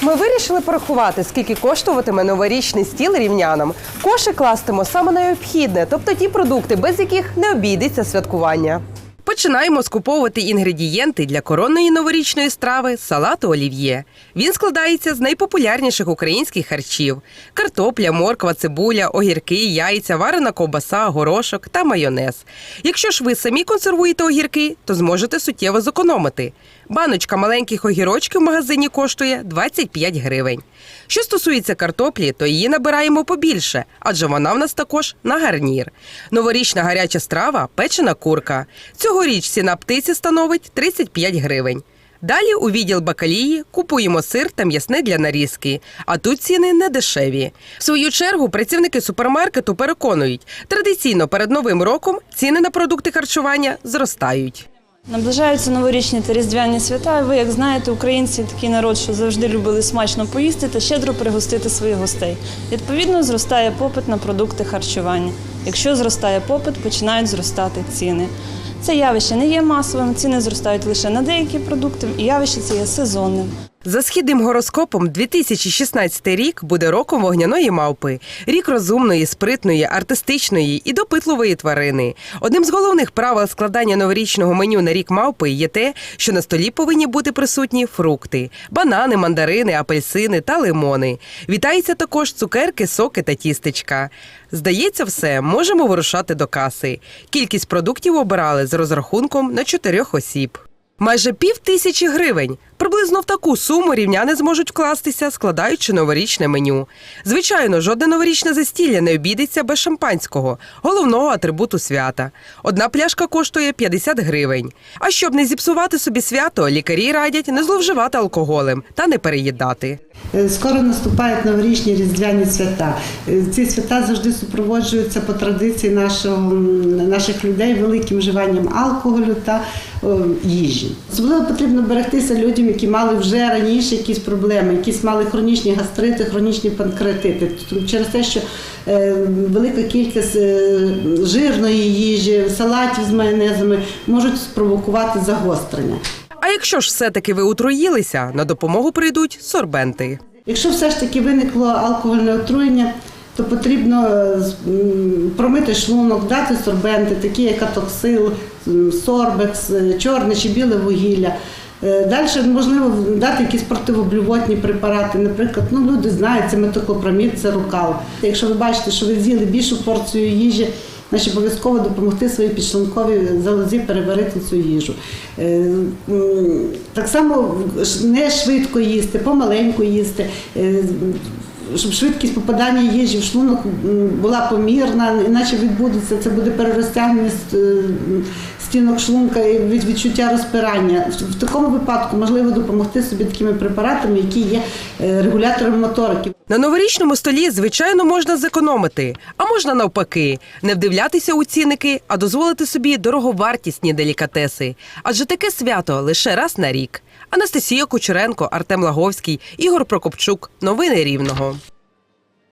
Ми вирішили порахувати, скільки коштуватиме новорічний стіл рівнянам. Кошик кластимо саме необхідне, тобто ті продукти, без яких не обійдеться святкування. Починаємо скуповувати інгредієнти для коронної новорічної страви салату олів'є. Він складається з найпопулярніших українських харчів: картопля, морква, цибуля, огірки, яйця, варена ковбаса, горошок та майонез. Якщо ж ви самі консервуєте огірки, то зможете суттєво зекономити. Баночка маленьких огірочків в магазині коштує 25 гривень. Що стосується картоплі, то її набираємо побільше, адже вона в нас також на гарнір. Новорічна гаряча страва печена курка. Цьогоріч ціна птиці становить 35 гривень. Далі у відділ бакалії купуємо сир та м'ясне для нарізки, а тут ціни не дешеві. В свою чергу працівники супермаркету переконують, традиційно перед новим роком ціни на продукти харчування зростають. Наближаються новорічні та різдвяні свята. і Ви, як знаєте, українці такий народ, що завжди любили смачно поїсти та щедро пригостити своїх гостей. Відповідно, зростає попит на продукти харчування. Якщо зростає попит, починають зростати ціни. Це явище не є масовим, ціни зростають лише на деякі продукти, і явище це є сезонним. За східним гороскопом 2016 рік буде роком вогняної мавпи, рік розумної, спритної, артистичної і допитливої тварини. Одним з головних правил складання новорічного меню на рік мавпи є те, що на столі повинні бути присутні фрукти: банани, мандарини, апельсини та лимони. Вітаються також цукерки, соки та тістечка. Здається, все можемо вирушати до каси. Кількість продуктів обирали з розрахунком на чотирьох осіб. Майже пів тисячі гривень. Приблизно в таку суму рівняни зможуть вкластися, складаючи новорічне меню. Звичайно, жодне новорічне застілля не обійдеться без шампанського, головного атрибуту свята. Одна пляшка коштує 50 гривень. А щоб не зіпсувати собі свято, лікарі радять не зловживати алкоголем та не переїдати. Е, Скоро наступають новорічні різдвяні свята. Е, Ці свята завжди супроводжуються по традиції нашого, наших людей великим вживанням алкоголю та о, їжі. Особливо потрібно берегтися людям, які мали вже раніше якісь проблеми, якісь мали хронічні гастрити, хронічні панкреатити. Тобто Через те, що е, велика кількість е, жирної їжі, салатів з майонезами можуть спровокувати загострення. А якщо ж все-таки ви отруїлися, на допомогу прийдуть сорбенти. Якщо все ж таки виникло алкогольне отруєння, то потрібно е, промити шлунок, дати сорбенти, такі як атоксил, сорбекс, чорне чи біле вугілля. Далі можливо дати якісь противоблювотні препарати. Наприклад, ну люди знають, це метоклопрамід, це рукал. Якщо ви бачите, що ви з'їли більшу порцію їжі, значить обов'язково допомогти своїй підшлунковій залозі переварити цю їжу. Е, Так само не швидко їсти, помаленьку їсти. е, Щоб швидкість попадання їжі в шлунок була помірна, іначе відбудеться, це буде е, стінок шлунка і від відчуття розпирання. В- такому випадку можливо допомогти собі такими препаратами, які є е, регуляторами моторики. На новорічному столі, звичайно, можна зекономити, а можна навпаки, не вдивлятися у цінники, а дозволити собі дороговартісні делікатеси. Адже таке свято лише раз на рік. Анастасія Кучеренко, Артем Лаговський, Ігор Прокопчук. Новини Рівного.